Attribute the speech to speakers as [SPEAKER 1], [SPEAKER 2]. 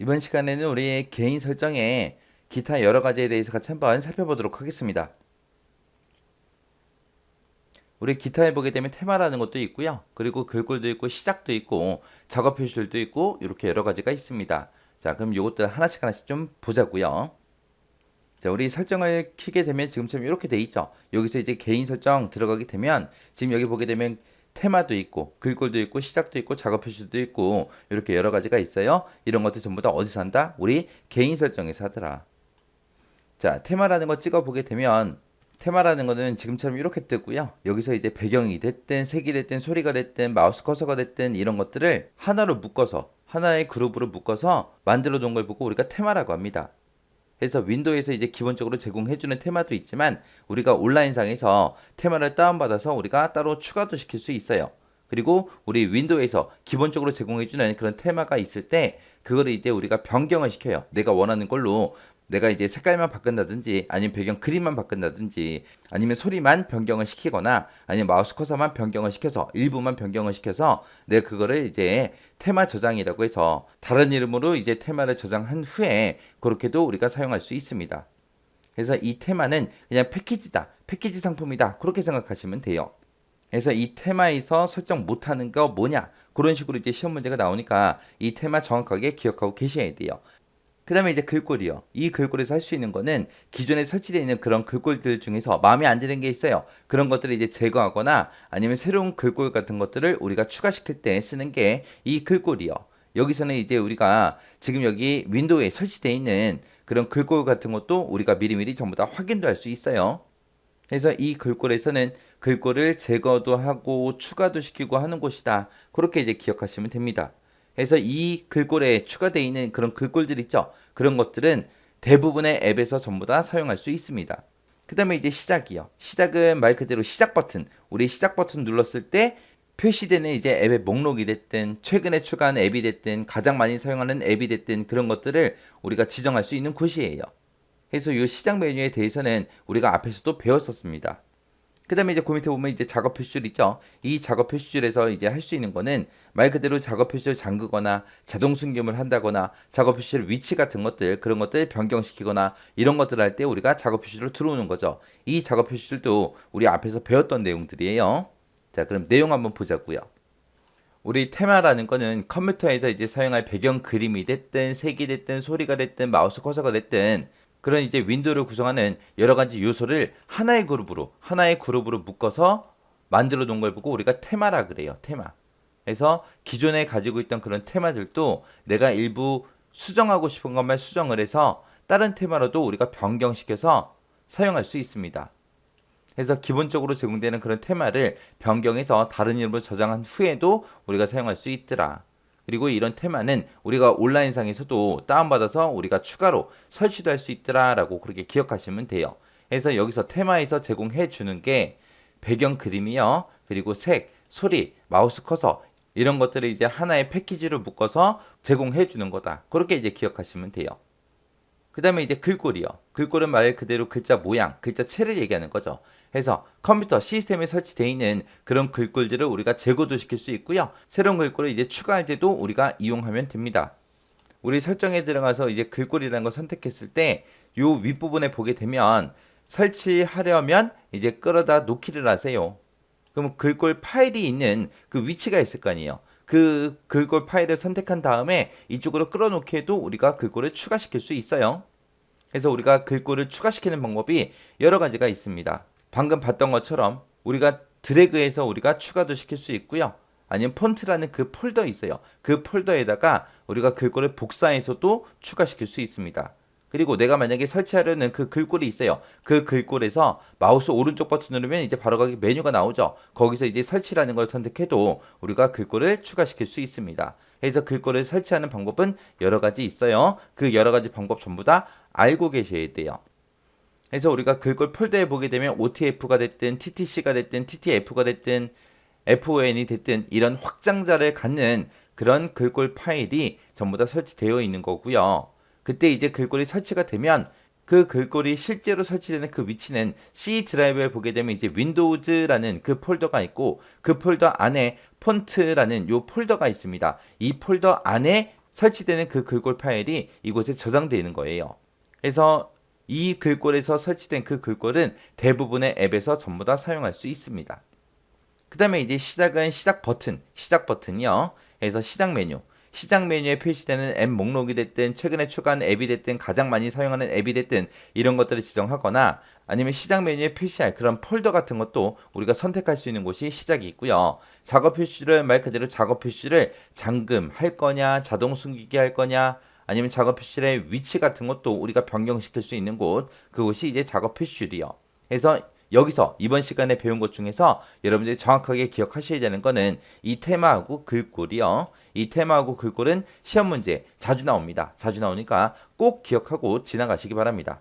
[SPEAKER 1] 이번 시간에는 우리 개인 설정에 기타 여러 가지에 대해서 같이 한번 살펴보도록 하겠습니다. 우리 기타에 보게 되면 테마라는 것도 있고요. 그리고 글꼴도 있고 시작도 있고 작업 표시들도 있고 이렇게 여러 가지가 있습니다. 자, 그럼 요것들 하나씩 하나씩 좀 보자고요. 자, 우리 설정을 키게 되면 지금처럼 이렇게 돼 있죠. 여기서 이제 개인 설정 들어가게 되면 지금 여기 보게 되면 테마도 있고 글꼴도 있고 시작도 있고 작업 표시도 있고 이렇게 여러 가지가 있어요. 이런 것들 전부 다 어디서 한다? 우리 개인 설정에서 하더라. 자, 테마라는 거 찍어 보게 되면 테마라는 거는 지금처럼 이렇게 뜨고요. 여기서 이제 배경이 됐든 색이 됐든 소리가 됐든 마우스 커서가 됐든 이런 것들을 하나로 묶어서 하나의 그룹으로 묶어서 만들어 놓은 걸 보고 우리가 테마라고 합니다. 그래서 윈도우에서 이제 기본적으로 제공해주는 테마도 있지만 우리가 온라인상에서 테마를 다운받아서 우리가 따로 추가도 시킬 수 있어요. 그리고 우리 윈도우에서 기본적으로 제공해주는 그런 테마가 있을 때 그거를 이제 우리가 변경을 시켜요. 내가 원하는 걸로 내가 이제 색깔만 바꾼다든지 아니면 배경 그림만 바꾼다든지 아니면 소리만 변경을 시키거나 아니면 마우스 커서만 변경을 시켜서 일부만 변경을 시켜서 내가 그거를 이제 테마 저장이라고 해서 다른 이름으로 이제 테마를 저장한 후에 그렇게도 우리가 사용할 수 있습니다. 그래서 이 테마는 그냥 패키지다. 패키지 상품이다. 그렇게 생각하시면 돼요. 그래서 이 테마에서 설정 못하는 거 뭐냐 그런 식으로 이제 시험 문제가 나오니까 이 테마 정확하게 기억하고 계셔야 돼요. 그 다음에 이제 글꼴이요. 이 글꼴에서 할 수 있는 거는 기존에 설치되어 있는 그런 글꼴들 중에서 마음에 안 드는 게 있어요. 그런 것들을 이제 제거하거나 아니면 새로운 글꼴 같은 것들을 우리가 추가시킬 때 쓰는 게 이 글꼴이요. 여기서는 이제 우리가 지금 여기 윈도우에 설치되어 있는 그런 글꼴 같은 것도 우리가 미리미리 전부 다 확인도 할 수 있어요. 그래서 이 글꼴에서는 글꼴을 제거도 하고 추가도 시키고 하는 곳이다. 그렇게 이제 기억하시면 됩니다. 그래서 이 글꼴에 추가되어 있는 그런 글꼴들 있죠. 그런 것들은 대부분의 앱에서 전부 다 사용할 수 있습니다. 그 다음에 이제 시작이요. 시작은 말 그대로 시작 버튼. 우리 시작 버튼 눌렀을 때 표시되는 이제 앱의 목록이 됐든 최근에 추가한 앱이 됐든 가장 많이 사용하는 앱이 됐든 그런 것들을 우리가 지정할 수 있는 곳이에요. 그래서 이 시작 메뉴에 대해서는 우리가 앞에서도 배웠었습니다. 그 다음에 이제 그 밑에 보면 이제 작업 표시줄 있죠. 이 작업 표시줄에서 이제 할 수 있는 거는 말 그대로 작업 표시줄 잠그거나 자동 숨김을 한다거나 작업 표시줄 위치 같은 것들 그런 것들 변경시키거나 이런 것들 할 때 우리가 작업 표시줄로 들어오는 거죠. 이 작업 표시줄도 우리 앞에서 배웠던 내용들이에요. 자, 그럼 내용 한번 보자고요. 우리 테마라는 거는 컴퓨터에서 이제 사용할 배경 그림이 됐든 색이 됐든 소리가 됐든 마우스 커서가 됐든 그런 이제 윈도우를 구성하는 여러 가지 요소를 하나의 그룹으로 하나의 그룹으로 묶어서 만들어 놓은 걸 보고 우리가 테마라 그래요. 테마. 그래서 기존에 가지고 있던 그런 테마들도 내가 일부 수정하고 싶은 것만 수정을 해서 다른 테마로도 우리가 변경시켜서 사용할 수 있습니다. 그래서 기본적으로 제공되는 그런 테마를 변경해서 다른 이름으로 저장한 후에도 우리가 사용할 수 있더라. 그리고 이런 테마는 우리가 온라인상에서도 다운받아서 우리가 추가로 설치도 할 수 있더라라고 그렇게 기억하시면 돼요. 그래서 여기서 테마에서 제공해 주는 게 배경 그림이요. 그리고 색, 소리, 마우스 커서 이런 것들을 이제 하나의 패키지로 묶어서 제공해 주는 거다. 그렇게 이제 기억하시면 돼요. 그 다음에 이제 글꼴이요. 글꼴은 말 그대로 글자 모양, 글자체를 얘기하는 거죠. 그래서 컴퓨터 시스템에 설치되어 있는 그런 글꼴들을 우리가 제거도 시킬 수 있고요. 새로운 글꼴을 이제 추가할 때도 우리가 이용하면 됩니다. 우리 설정에 들어가서 이제 글꼴이라는 걸 선택했을 때요 윗부분에 보게 되면 설치하려면 이제 끌어다 놓기를 하세요. 그럼 글꼴 파일이 있는 그 위치가 있을 거 아니에요. 그 글꼴 파일을 선택한 다음에 이쪽으로 끌어놓기에도 우리가 글꼴을 추가시킬 수 있어요. 그래서 우리가 글꼴을 추가시키는 방법이 여러 가지가 있습니다. 방금 봤던 것처럼 우리가 드래그해서 우리가 추가도 시킬 수 있고요. 아니면 폰트라는 그 폴더 있어요. 그 폴더에다가 우리가 글꼴을 복사해서도 추가시킬 수 있습니다. 그리고 내가 만약에 설치하려는 그 글꼴이 있어요. 그 글꼴에서 마우스 오른쪽 버튼 누르면 이제 바로 거기 메뉴가 나오죠. 거기서 이제 설치라는 걸 선택해도 우리가 글꼴을 추가시킬 수 있습니다. 그래서 글꼴을 설치하는 방법은 여러 가지 있어요. 그 여러 가지 방법 전부 다 알고 계셔야 돼요. 그래서 우리가 글꼴 폴더에 보게 되면 OTF가 됐든 TTC가 됐든 TTF가 됐든 FON이 됐든 이런 확장자를 갖는 그런 글꼴 파일이 전부 다 설치되어 있는 거고요. 그때 이제 글꼴이 설치가 되면 그 글꼴이 실제로 설치되는 그 위치는 C 드라이브에 보게 되면 이제 윈도우즈라는 그 폴더가 있고 그 폴더 안에 폰트라는 요 폴더가 있습니다. 이 폴더 안에 설치되는 그 글꼴 파일이 이곳에 저장되어 있는 거예요. 그래서 이 글꼴에서 설치된 그 글꼴은 대부분의 앱에서 전부 다 사용할 수 있습니다. 그 다음에 이제 시작은 시작 버튼, 시작 버튼이요. 그래서 시작 메뉴. 시작 메뉴에 표시되는 앱 목록이 됐든 최근에 추가한 앱이 됐든 가장 많이 사용하는 앱이 됐든 이런 것들을 지정하거나 아니면 시작 메뉴에 표시할 그런 폴더 같은 것도 우리가 선택할 수 있는 곳이 시작이 있고요. 작업 표시를 말 그대로 작업 표시를 잠금 할 거냐, 자동 숨기기 할 거냐, 아니면 작업 표시의 위치 같은 것도 우리가 변경시킬 수 있는 곳, 그곳이 이제 작업 표시줄이요. 그래서 여기서 이번 시간에 배운 것 중에서 여러분들이 정확하게 기억하셔야 되는 거는 이 테마하고 글꼴이요. 이 테마하고 글꼴은 시험 문제 자주 나옵니다. 자주 나오니까 꼭 기억하고 지나가시기 바랍니다.